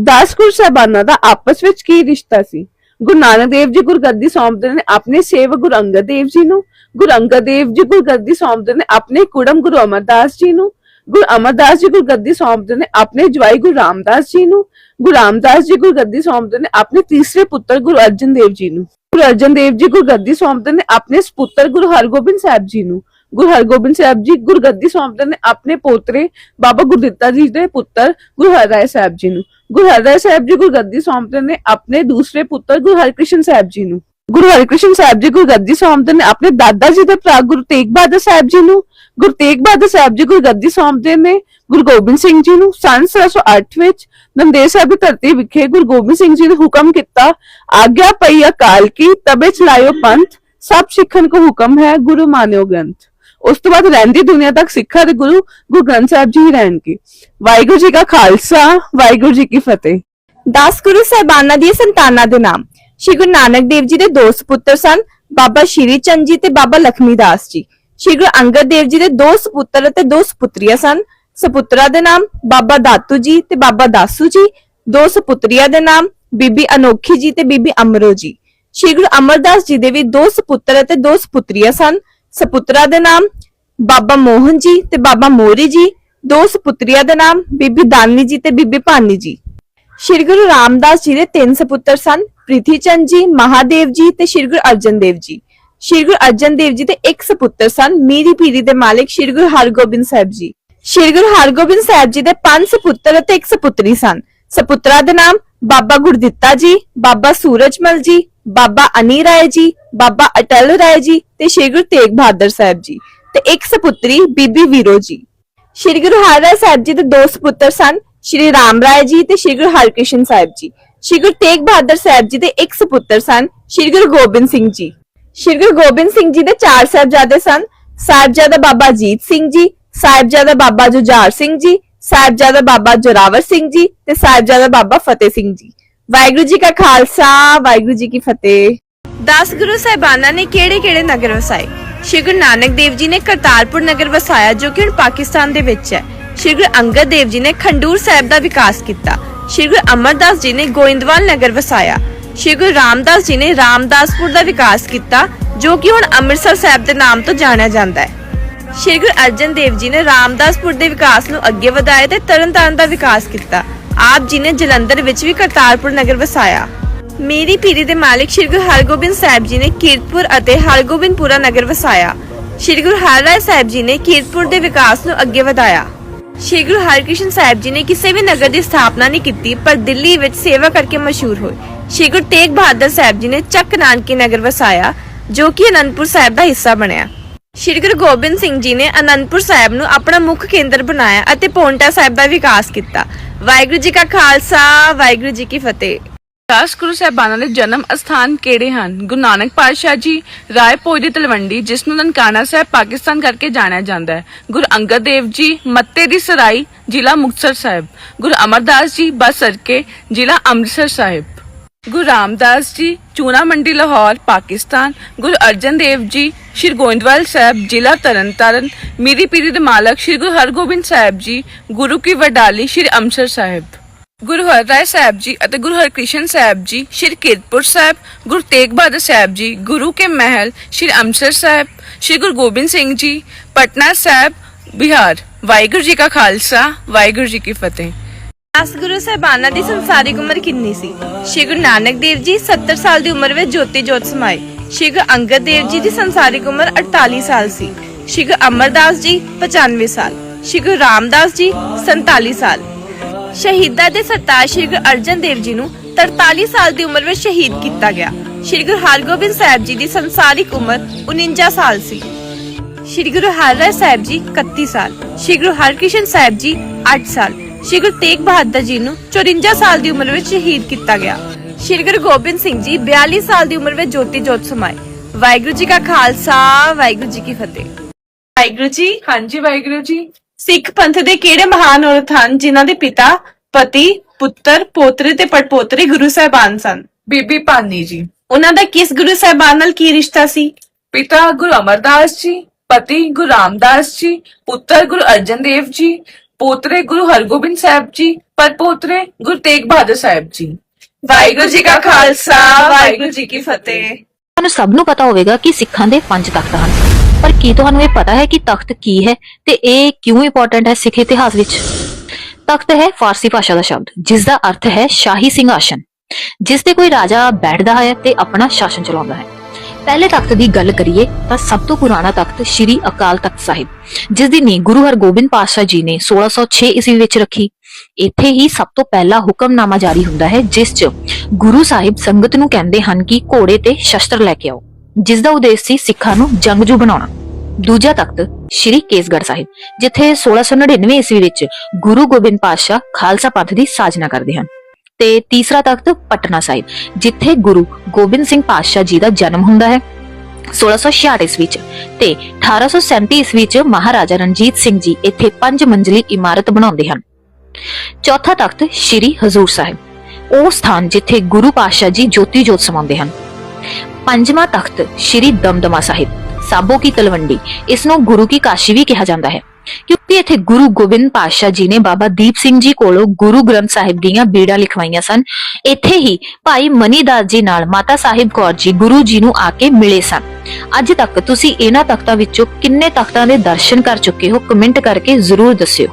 ਦਸ ਗੁਰੂ ਸਾਹਿਬਾਨਾਂ ਦਾ ਆਪਸ ਵਿੱਚ ਕੀ ਰਿਸ਼ਤਾ ਸੀ? ਗੁਰੂ ਨਾਨਕ ਦੇਵ ਜੀ ਗੁਰਗੱਦੀ ਸੌਂਪਦੇ ਨੇ ਆਪਣੇ ਸੇਵਕ ਗੁਰੂ ਅੰਗਦ ਦੇਵ ਜੀ ਨੂੰ, ਗੁਰੂ ਅੰਗਦ ਦੇਵ ਜੀ ਗੁਰਗੱਦੀ ਸੌਂਪਦੇ ਨੇ ਆਪਣੇ ਕੁੜਮ ਗੁਰੂ ਅਮਰਦਾਸ ਜੀ ਨੂੰ, ਗੁਰੂ ਅਮਰਦਾਸ ਜੀ ਗੁਰਗੱਦੀ ਸੌਂਪਦੇ ਨੇ ਆਪਣੇ ਜਵਾਈ ਗੁਰੂ ਰਾਮਦਾਸ ਜੀ ਨੂੰ, ਗੁਰੂ ਰਾਮਦਾਸ ਜੀ ਗੁਰਗੱਦੀ ਸੌਂਪਦੇ ਨੇ ਆਪਣੇ ਤੀਸਰੇ ਪੁੱਤਰ ਗੁਰੂ ਅਰਜਨ ਦੇਵ ਜੀ ਨੂੰ, ਗੁਰੂ ਅਰਜਨ ਦੇਵ ਜੀ ਗੁਰਗੱਦੀ ਸੌਂਪਦੇ ਨੇ ਆਪਣੇ ਸਪੁੱਤਰ ਗੁਰੂ ਹਰਗੋਬਿੰਦ ਸਾਹਿਬ ਜੀ ਨੂੰ ਗੁਰੂ ਹਰਗੋਬਿੰਦ ਸਾਹਿਬ ਜੀ ਗੁਰਗੱਦੀ ਸੌਂਪਦੇ ਨੇ ਆਪਣੇ ਪੋਤਰੇ ਬਾਬਾ ਗੁਰਦਿੱਤਾ ਜੀ ਦੇ ਪੁੱਤਰ ਗੁਰੂ ਹਰਰਾਏ ਸਾਹਿਬ ਜੀ ਨੂੰ। ਗੁਰੂ ਹਰਰਾਏ ਸਾਹਿਬ ਜੀ ਗੁਰਗੱਦੀ ਸੌਂਪਦੇ ਨੇ ਆਪਣੇ ਦੂਸਰੇ ਪੁੱਤਰ ਗੁਰੂ ਹਰਿਕ੍ਰਿਸ਼ਨ ਸਾਹਿਬ ਜੀ ਨੂੰ। ਗੁਰੂ ਹਰਿਕ੍ਰਿਸ਼ਨ ਸਾਹਿਬ ਜੀ ਗੁਰਗੱਦੀ ਸੌਂਪਦੇ ਨੇ ਆਪਣੇ ਦਾਦਾ ਜੀ ਦੇ ਭਰਾ ਗੁਰੂ ਤੇਗ ਬਹਾਦਰ ਸਾਹਿਬ ਜੀ ਨੂੰ। ਗੁਰੂ ਤੇਗ ਬਹਾਦਰ ਸਾਹਿਬ ਜੀ ਗੁਰਗੱਦੀ ਸੌਂਪਦੇ ਨੇ ਗੁਰੂ ਗੋਬਿੰਦ ਸਿੰਘ ਜੀ ਨੂੰ ਸੰਨ 1708 ਵਿੱਚ ਨੰਦੇੜ ਸਾਹਿਬ ਦੀ ਧਰਤੀ ਵਿਖੇ ਗੁਰੂ ਗੋਬਿੰਦ ਸਿੰਘ ਜੀ ਨੇ ਹੁਕਮ ਕੀਤਾ, ਆਗਿਆ ਪਈ ਅਕਾਲ ਕੀ ਤਬੇ ਚਲਾਇਓ ਪੰਥ, ਸਭ ਸਿੱਖਣ ਕੋ ਹੁਕਮ ਹੈ ਗੁਰੂ ਮਾਨਿਓ ਗ੍ਰੰਥ। ਉਸ ਤੋਂ ਬਾਅਦ ਰਹਿੰਦੀ ਦੁਨੀਆ ਤੱਕ ਸਿੱਖਾਂ ਦੇ ਗੁਰੂ ਗੁਰੂ ਗ੍ਰੰਥ ਸਾਹਿਬ ਜੀ ਹੀ ਰਹਿਣਗੇ। ਵਾਹਿਗੁਰੂ ਜੀ ਕਾ ਖਾਲਸਾ, ਵਾਹਿਗੁਰੂ ਜੀ ਕੀ ਫਤਿਹ। 10 ਗੁਰੂ ਸਾਹਿਬਾਨਾਂ ਦੀਆਂ ਸੰਤਾਨਾਂ ਦੇ ਨਾਮ। ਸ਼੍ਰੀ ਗੁਰੂ ਨਾਨਕ ਦੇਵ ਜੀ ਦੇ ਦੋ ਸੁਪੁੱਤਰ ਸਨ, ਬਾਬਾ ਸ਼੍ਰੀ ਚੰਦ ਜੀ ਤੇ ਬਾਬਾ ਲਖਮੀ ਦਾਸ ਜੀ। ਸ਼੍ਰੀ ਗੁਰੂ ਅੰਗਦ ਦੇਵ ਜੀ ਦੇ ਦੋ ਸੁਪੁੱਤਰ ਅਤੇ ਦੋ ਸੁਪੁੱਤਰੀਆਂ ਸਨ। ਸੁਪੁੱਤਰਾਂ ਦੇ ਨਾਮ ਬਾਬਾ ਦਾਤੂ ਜੀ ਤੇ ਬਾਬਾ ਦਾਸੂ ਜੀ। ਦੋ ਸੁਪੁੱਤਰੀਆਂ ਦੇ ਨਾਮ ਬੀਬੀ ਅਨੋਖੀ ਜੀ ਤੇ ਬੀਬੀ ਅਮਰੋ ਜੀ। ਸ਼੍ਰੀ ਗੁਰੂ ਅਮਰਦਾਸ ਜੀ ਦੇ ਵੀ ਦੋ ਸੁਪੁੱਤਰ ਅਤੇ ਦੋ ਸੁਪੁੱਤਰੀਆਂ ਸਨ। ਸੁਪੁੱਤਰਾਂ ਦੇ ਨਾਮ ਬਾਬਾ ਮੋਹਨ ਜੀ ਤੇ ਬਾਬਾ ਮੋਰੀ ਜੀ, ਦੋ ਸੁਪੁੱਤਰੀਆਂ ਦੇ ਨਾਮ ਬੀਬੀ ਦਾਨੀ ਜੀ ਤੇ ਬੀਬੀ ਭਾਨੀ ਜੀ। ਸ਼੍ਰੀ ਗੁਰੂ ਰਾਮਦਾਸ ਜੀ ਦੇ ਤਿੰਨ ਸੁਪੁੱਤਰ ਸਨ ਪ੍ਰਿਥੀ ਚੰਦ ਜੀ, ਮਹਾਦੇਵ ਜੀ ਤੇ ਸ਼੍ਰੀ ਗੁਰੂ ਅਰਜਨ ਦੇਵ ਜੀ। ਸ਼੍ਰੀ ਗੁਰੂ ਅਰਜਨ ਦੇਵ ਜੀ ਦੇ ਇੱਕ ਸਪੁੱਤਰ ਸਨ, ਮੀਰੀ ਪੀਰੀ ਦੇ ਮਾਲਿਕ ਸ਼੍ਰੀ ਗੁਰੂ ਹਰਗੋਬਿੰਦ ਸਾਹਿਬ ਜੀ। ਸ਼੍ਰੀ ਗੁਰੂ ਹਰਗੋਬਿੰਦ ਸਾਹਿਬ ਜੀ ਦੇ ਪੰਜ ਸਪੁੱਤਰ ਅਤੇ ਇੱਕ ਸਪੁੱਤਰੀ ਸਨ। ਸੁਪੁੱਤਰਾਂ ਦੇ ਨਾਮ ਬਾਬਾ ਗੁਰਦਿੱਤਾ ਜੀ, ਬਾਬਾ ਸੂਰਜਮਲ ਜੀ, ਬਾਬਾ ਅਨੀ ਰਾਏ ਜੀ, ਬਾਬਾ ਅਟਲ ਰਾਏ ਜੀ ਤੇ ਸ਼੍ਰੀ ਗੁਰੂ ਤੇਗ ਬਹਾਦਰ ਸਾਹਿਬ ਜੀ ਤੇ ਇੱਕ ਸੁਪੁੱਤਰੀ ਬੀਬੀ ਵੀਰੋ ਜੀ। ਸ਼੍ਰੀ ਗੁਰੂ ਹਰਿਰਾਏ ਸਾਹਿਬ ਜੀ ਦੇ ਦੋ ਸੁਪੁੱਤਰ ਸਨ, ਸ਼੍ਰੀ ਰਾਮ ਰਾਏ ਜੀ ਤੇ ਸ਼੍ਰੀ ਗੁਰੂ ਹਰਕ੍ਰਿਸ਼ਨ ਸਾਹਿਬ ਜੀ। ਸ਼੍ਰੀ ਗੁਰੂ ਤੇਗ ਬਹਾਦਰ ਸਾਹਿਬ ਜੀ ਦੇ ਇੱਕ ਸੁਪੁੱਤਰ ਸਨ, ਸ਼੍ਰੀ ਗੁਰੂ ਗੋਬਿੰਦ ਸਿੰਘ ਜੀ। ਸ਼੍ਰੀ ਗੁਰੂ ਗੋਬਿੰਦ ਸਿੰਘ ਜੀ ਦੇ ਚਾਰ ਸਾਹਿਬਜ਼ਾਦੇ ਸਨ, ਸਾਹਿਬਜ਼ਾਦਾ ਬਾਬਾ ਅਜੀਤ ਸਿੰਘ ਜੀ, ਸਾਹਿਬਜ਼ਾਦਾ ਬਾਬਾ ਜੁਝਾਰ ਸਿੰਘ ਜੀ ਸਾਹਿਬਜ਼ਾਦਾ ਬਾਬਾ ਜੋਰਾਵਰ ਸਿੰਘ ਜੀ ਤੇ ਸਾਹਿਬਜ਼ਾਦਾ ਬਾਬਾ ਫਤਿਹ ਸਿੰਘ ਜੀ। ਵਾਹਿਗੁਰੂ ਜੀ ਕਾ ਖਾਲਸਾ, ਵਾਹਿਗੁਰੂ ਜੀ ਕੀ ਫਤਿਹ। 10 ਗੁਰੂ ਸਾਹਿਬਾਨਾਂ ਨੇ ਕਿਹੜੇ-ਕਿਹੜੇ ਨਗਰ ਵਸਾਏ? ਸ਼੍ਰੀ ਗੁਰੂ ਨਾਨਕ ਦੇਵ ਜੀ ਨੇ ਕਰਤਾਰਪੁਰ ਨਗਰ ਵਸਾਇਆ ਜੋ ਕਿ ਹੁਣ ਪਾਕਿਸਤਾਨ ਦੇ ਵਿੱਚ ਹੈ। ਸ਼੍ਰੀ ਗੁਰੂ ਅੰਗਦ ਦੇਵ ਜੀ ਨੇ ਖੰਡੂਰ ਸਾਹਿਬ ਦਾ ਵਿਕਾਸ ਕੀਤਾ। ਸ਼੍ਰੀ ਗੁਰੂ ਅਮਰਦਾਸ ਜੀ ਨੇ ਗੋਇੰਦਵਾਲ ਨਗਰ ਵਸਾਇਆ। ਸ਼੍ਰੀ ਗੁਰੂ ਰਾਮਦਾਸ ਜੀ ਨੇ ਰਾਮਦਾਸਪੁਰ ਦਾ ਵਿਕਾਸ ਕੀਤਾ, ਜੋ ਕਿ ਹੁਣ ਅੰਮ੍ਰਿਤਸਰ ਸਾਹਿਬ ਦੇ ਨਾਮ ਤੋਂ ਜਾਣਿਆ ਜਾਂਦਾ ਹੈ। ਸ਼੍ਰੀ ਗੁਰੂ ਅਰਜਨ ਦੇਵ ਜੀ ਨੇ ਰਾਮਦਾਸਪੁਰ ਦੇ ਵਿਕਾਸ ਨੂੰ ਅੱਗੇ ਵਧਾਇਆ ਤੇ ਤਰਨਤਾਰਨ ਦਾ ਵਿਕਾਸ ਕੀਤਾ। ਆਪ ਜੀ ਨੇ ਜਲੰਧਰ ਵਿੱਚ ਵੀ ਕਰਤਾਰਪੁਰ ਨਗਰ ਵਸਾਇਆ। ਮੇਰੀ ਪੀਰੀ ਦੇ ਮਾਲਿਕ ਸ਼੍ਰੀ ਗੁਰੂ ਹਰਗੋਬਿੰਦ ਸਾਹਿਬ ਜੀ ਨੇ ਕੀਰਤਪੁਰ ਅਤੇ ਹਰਗੋਬਿੰਦਪੁਰਾ ਨਗਰ ਵਸਾਇਆ। ਸ਼੍ਰੀ ਗੁਰੂ ਹਰਰਾਏ ਸਾਹਿਬ ਜੀ ਨੇ ਕੀਰਤਪੁਰ ਦੇ ਵਿਕਾਸ ਨੂੰ ਅੱਗੇ ਵਧਾਇਆ। ਸ਼੍ਰੀ ਗੁਰੂ ਹਰਕ੍ਰਿਸ਼ਨ ਸਾਹਿਬ ਜੀ ਨੇ ਕਿਸੇ ਵੀ ਨਗਰ ਦੀ ਸਥਾਪਨਾ ਨਹੀਂ ਕੀਤੀ, ਪਰ ਦਿੱਲੀ ਵਿੱਚ ਸੇਵਾ ਕਰਕੇ ਮਸ਼ਹੂਰ ਹੋਏ। ਸ਼੍ਰੀ ਗੁਰੂ ਤੇਗ ਬਹਾਦਰ ਸਾਹਿਬ ਜੀ ਨੇ ਚੱਕ ਨਾਨਕੀ ਨਗਰ ਵਸਾਇਆ, ਜੋ ਕਿ ਅਨੰਦਪੁਰ ਸਾਹਿਬ ਦਾ ਹਿੱਸਾ ਬਣਿਆ। ਸ਼੍ਰੀ ਗੁਰੂ ਗੋਬਿੰਦ ਸਿੰਘ ਜੀ ਨੇ ਅਨੰਦਪੁਰ ਸਾਹਿਬ ਨੂੰ ਆਪਣਾ ਮੁੱਖ ਕੇਂਦਰ ਬਣਾਇਆ ਅਤੇ ਪੌਂਟਾ ਸਾਹਿਬ ਦਾ ਵਿਕਾਸ ਕੀਤਾ। ਵਾਹਿਗੁਰੂ ਜੀ ਕਾ ਖਾਲਸਾ, ਵਾਹਿਗੁਰੂ ਜੀ ਕੀ ਫਤਿਹ। 10 ਗੁਰੂ ਸਾਹਿਬਾਨਾਂ ਦੇ ਜਨਮ ਅਸਥਾਨ ਕਿਹੜੇ ਹਨ? ਗੁਰੂ ਨਾਨਕ ਪਾਤਸ਼ਾਹ ਜੀ, ਰਾਏ ਭੋਇ ਦੀ ਤਲਵੰਡੀ, ਜਿਸ ਨੂੰ ਨਨਕਾਣਾ ਸਾਹਿਬ, ਪਾਕਿਸਤਾਨ ਕਰਕੇ ਜਾਣਿਆ ਜਾਂਦਾ ਹੈ। ਗੁਰੂ ਅੰਗਦ ਦੇਵ ਜੀ, ਮੱਤੇ ਦੀ ਸਰਾਈ, ਜ਼ਿਲ੍ਹਾ ਮੁਕਤਸਰ ਸਾਹਿਬ। ਗੁਰੂ ਅਮਰਦਾਸ ਜੀ ਬਸਰਕੇ ਜ਼ਿਲ੍ਹਾ ਅੰਮ੍ਰਿਤਸਰ ਸਾਹਿਬ। ਗੁਰੂ ਰਾਮਦਾਸ ਜੀ, ਚੂਨਾ ਮੰਡੀ ਲਾਹੌਰ, ਪਾਕਿਸਤਾਨ। ਗੁਰੂ ਅਰਜਨ ਦੇਵ ਜੀ, ਸ਼੍ਰੀ ਗੋਇੰਦਵਾਲ ਸਾਹਿਬ, ਜ਼ਿਲ੍ਹਾ ਤਰਨਤਾਰਨ। ਮੀਰੀ ਪੀਰੀ ਦੇ ਮਾਲਕ ਸ਼੍ਰੀ ਗੁਰੂ ਹਰਗੋਬਿੰਦ ਸਾਹਿਬ ਜੀ, ਗੁਰੂ ਕੀ ਵਡਾਲੀ ਸ਼੍ਰੀ ਅੰਮ੍ਰਿਤਸਰ ਸਾਹਿਬ। ਗੁਰੂ ਹਰਰਾਏ ਸਾਹਿਬ ਜੀ ਅਤੇ ਗੁਰੂ ਹਰਕ੍ਰਿਸ਼ਨ ਸਾਹਿਬ ਜੀ, ਸ਼੍ਰੀ ਕੀਰਤਪੁਰ ਸਾਹਿਬ। ਗੁਰੂ ਤੇਗ ਬਹਾਦਰ ਸਾਹਿਬ ਜੀ, ਗੁਰੂ ਕੇ ਮਹਿਲ, ਸ਼੍ਰੀ ਅੰਮ੍ਰਿਤਸਰ ਸਾਹਿਬ। ਸ਼੍ਰੀ ਗੁਰੂ ਗੋਬਿੰਦ ਸਿੰਘ ਜੀ, ਪਟਨਾ ਸਾਹਿਬ, ਬਿਹਾਰ। ਵਾਹਿਗੁਰੂ ਜੀ ਕਾ ਖਾਲਸਾ, ਵਾਹਿਗੁਰੂ ਜੀ ਕੀ ਫਤਿਹ। 10 ਸਾਹਿਬਾਨਾਂ ਦੀ ਸੰਸਾਰਿਕ ਉਮਰ ਕਿੰਨੀ ਸੀ? ਸ਼੍ਰੀ ਗੁਰੂ ਨਾਨਕ ਦੇਵ ਜੀ 70 ਸਾਲ ਦੀ ਉਮਰ ਵਿੱਚ ਜੋਤੀ ਜੋਤ ਸਮਾਏ। ਸ਼੍ਰੀ ਗੁਰੂ ਅੰਗਦ ਦੇਵ ਜੀ ਦੀ ਸੰਸਾਰਿਕ ਉਮਰ 48 ਸਾਲ ਸੀ। ਸ਼੍ਰੀ ਗੁਰੂ ਅਮਰਦਾਸ ਜੀ 95 ਸਾਲ। ਸ਼੍ਰੀ ਗੁਰੂ ਰਾਮਦਾਸ ਜੀ 47 ਸਾਲ। ਸ਼ਹੀਦਾਂ ਦੇ ਸਰਤਾਜ ਸ਼੍ਰੀ ਗੁਰੂ ਅਰਜਨ ਦੇਵ ਜੀ ਨੂੰ 43 ਸਾਲ ਦੀ ਉਮਰ ਵਿੱਚ ਸ਼ਹੀਦ ਕੀਤਾ ਗਿਆ। ਸ਼੍ਰੀ ਗੁਰੂ ਹਰਗੋਬਿੰਦ ਸਾਹਿਬ ਜੀ ਦੀ ਸੰਸਾਰਿਕ ਉਮਰ 49 ਸਾਲ ਸੀ। ਸ਼੍ਰੀ ਗੁਰੂ ਹਰਿਰਾਏ ਸਾਹਿਬ ਜੀ 31 ਸਾਲ। ਸ਼੍ਰੀ ਗੁਰੂ ਹਰਕ੍ਰਿਸ਼ਨ ਸਾਹਿਬ ਜੀ 8 ਸਾਲ। ਸ਼੍ਰੀ ਗੁਰੂ ਤੇਗ ਬਹਾਦਰ ਜੀ ਨੂੰ 54 ਸਾਲ ਦੀ ਉਮਰ ਵਿੱਚ ਸ਼ਹੀਦ ਕੀਤਾ ਗਿਆ। ਸ਼੍ਰੀ ਗੁਰੂ ਗੋਬਿੰਦ ਸਿੰਘ ਜੀ 42 ਸਾਲ ਦੀ ਉਮਰ ਵਿੱਚ ਜੋਤੀ ਜੋਤ ਸਮਾਏ। ਵਾਹਿਗੁਰੂ ਜੀ ਕਾ ਖਾਲਸਾ, ਵਾਹਿਗੁਰੂ ਜੀ ਕੀ ਫਤਿਹ। ਵਾਹਿਗੁਰੂ ਜੀ, ਹਾਂਜੀ ਵਾਹਿਗੁਰੂ ਜੀ। ਸਿੱਖ ਪੰਥ ਦੇ ਕਿਹੜੇ ਮਹਾਨ ਔਰਤ ਹਨ ਜਿਨ੍ਹਾਂ ਦੇ ਪਿਤਾ, ਪਤੀ, ਪੁੱਤਰ, ਪੋਤਰੇ ਤੇ ਪੜਪੋਤਰੇ ਗੁਰੂ ਸਾਹਿਬਾਨ ਸਨ? ਬੀਬੀ ਪਾਨੀ ਜੀ। ਉਹਨਾਂ ਦਾ ਕਿਸ ਗੁਰੂ ਸਾਹਿਬਾਨ ਨਾਲ ਕੀ ਰਿਸ਼ਤਾ ਸੀ? ਪਿਤਾ ਗੁਰੂ ਅਮਰਦਾਸ ਜੀ, ਪਤੀ ਗੁਰੂ ਰਾਮਦਾਸ ਜੀ, ਪੁੱਤਰ ਗੁਰੂ ਅਰਜਨ ਦੇਵ ਜੀ ਪੋਤਰੇ ਗੁਰੂ ਹਰਗੋਬਿੰਦ ਸਾਹਿਬ ਜੀ ਪੋਤਰੇ ਗੁਰੂ ਤੇਗ ਬਹਾਦਰ ਸਾਹਿਬ ਜੀ। ਵਾਹਿਗੁਰੂ ਜੀ ਕਾ ਖਾਲਸਾ, ਵਾਹਿਗੁਰੂ ਜੀ ਕੀ ਫਤਿਹ। ਤੁਹਾਨੂੰ ਸਭ ਨੂੰ ਪਤਾ ਹੋਵੇਗਾ ਕਿ ਸਿੱਖਾਂ ਦੇ ਪੰਜ ਤਖਤ ਹਨ। ਪਰ ਕੀ ਤੁਹਾਨੂੰ ਇਹ ਪਤਾ ਹੈ ਕਿ ਤਖਤ ਕੀ ਹੈ ਤੇ ਇਹ ਕਿਉਂ ਇੰਪੋਰਟੈਂਟ ਹੈ ਸਿੱਖ ਇਤਿਹਾਸ ਵਿੱਚ? ਤਖਤ ਹੈ ਫਾਰਸੀ ਭਾਸ਼ਾ ਦਾ ਸ਼ਬਦ ਜਿਸ ਦਾ ਅਰਥ ਹੈ ਸ਼ਾਹੀ ਸਿੰਘਾਸਨ। ਜਿਸ ਤੇ ਕੋਈ ਰਾਜਾ ਬੈਠਦਾ ਹੈ ਤੇ ਆਪਣਾ ਸ਼ਾਸਨ ਚਲਾਉਂਦਾ ਹੈ। ਪਹਿਲੇ ਤਖਤ ਦੀ ਗੱਲ ਕਰੀਏ ਤਾਂ ਸਭ ਤੋਂ ਪੁਰਾਣਾ ਤਖਤ ਸ੍ਰੀ ਅਕਾਲ ਤਖਤ ਸਾਹਿਬ ਜਿਸ ਦੀ ਨੀਂਹ ਗੁਰੂ ਹਰਗੋਬਿੰਦ ਪਾਤਸ਼ਾਹ ਜੀ ਨੇ 1606 ਈਸਵੀ ਵਿੱਚ ਰੱਖੀ। ਇੱਥੇ ਹੀ ਸਭ ਤੋਂ ਪਹਿਲਾ ਹੁਕਮਨਾਮਾ ਜਾਰੀ ਹੁੰਦਾ ਹੈ, ਜਿਸ 'ਚ ਗੁਰੂ ਸਾਹਿਬ ਸੰਗਤ ਨੂੰ ਕਹਿੰਦੇ ਹਨ ਕਿ ਘੋੜੇ ਤੇ ਸ਼ਸਤਰ ਲੈ ਕੇ ਆਓ ਜਿਸ ਦਾ ਉਦੇਸ਼ ਸੀ ਸਿੱਖਾਂ ਨੂੰ ਜੰਗਜੂ ਬਣਾਉਣਾ। ਦੂਜਾ ਤਖਤ ਸ਼੍ਰੀ ਕੇਸਗੜ੍ਹ ਸਾਹਿਬ, ਜਿੱਥੇ 1699 ਈਸਵੀ ਵਿੱਚ ਗੁਰੂ ਗੋਬਿੰਦ ਪਾਤਸ਼ਾਹ ਖਾਲਸਾ ਪੰਥ ਦੀ ਸਾਜਨਾ ਕਰਦੇ ਹਨ। ਤੇ ਤੀਸਰਾ ਤਖਤ ਪਟਨਾ ਸਾਹਿਬ, ਜਿੱਥੇ ਗੁਰੂ ਗੋਬਿੰਦ ਸਿੰਘ ਪਾਤਸ਼ਾਹ ਜੀ ਦਾ ਜਨਮ ਹੁੰਦਾ ਹੈ। 1666 ਈਸਵੀ ਚ ਤੇ 1837 ਈਸਵੀ ਚ ਮਹਾਰਾਜਾ ਰਣਜੀਤ ਸਿੰਘ ਜੀ ਇੱਥੇ ਪੰਜ ਮੰਜ਼ਲੀ ਇਮਾਰਤ ਬਣਾਉਂਦੇ ਹਨ। ਚੌਥਾ ਤਖਤ ਸ਼੍ਰੀ ਹਜ਼ੂਰ ਸਾਹਿਬ, ਉਹ ਸਥਾਨ ਜਿੱਥੇ ਗੁਰੂ ਪਾਤਸ਼ਾਹ ਜੀ ਜੋਤੀ ਜੋਤ ਸਮਾਉਂਦੇ ਹਨ। ਪੰਜਵਾਂ ਤਖਤ ਸ਼੍ਰੀ ਦਮਦਮਾ ਸਾਹਿਬ, ਸਾਬੋ ਕੀ ਤਲਵੰਡੀ, ਇਸ ਨੂੰ ਗੁਰੂ ਕੀ ਕਾਸ਼ੀ ਵੀ ਕਿਹਾ ਜਾਂਦਾ ਹੈ। ਕਿਉਂਕਿ ਇੱਥੇ ਗੁਰੂ ਗੋਬਿੰਦ ਪਾਤਸ਼ਾਹ ਜੀ ਨੇ ਬਾਬਾ ਦੀਪ ਸਿੰਘ ਜੀ ਕੋਲੋਂ ਗੁਰੂ ਗ੍ਰੰਥ ਸਾਹਿਬ ਦੀਆਂ ਬੀੜਾਂ ਲਿਖਵਾਈਆਂ ਸਨ। ਇੱਥੇ ਹੀ ਭਾਈ ਮਨੀਦਾਸ ਜੀ ਨਾਲ ਮਾਤਾ ਸਾਹਿਬ ਕੌਰ ਜੀ ਗੁਰੂ ਜੀ ਨੂੰ ਆ ਕੇ ਮਿਲੇ ਸਨ। ਅੱਜ ਤੱਕ ਤੁਸੀਂ ਇਹਨਾਂ ਤਖਤਾਂ ਵਿੱਚੋਂ ਕਿੰਨੇ ਤਖਤਾਂ ਦੇ ਦਰਸ਼ਨ ਕਰ ਚੁੱਕੇ ਹੋ? ਕਮੈਂਟ ਕਰਕੇ ਜ਼ਰੂਰ ਦੱਸਿਓ।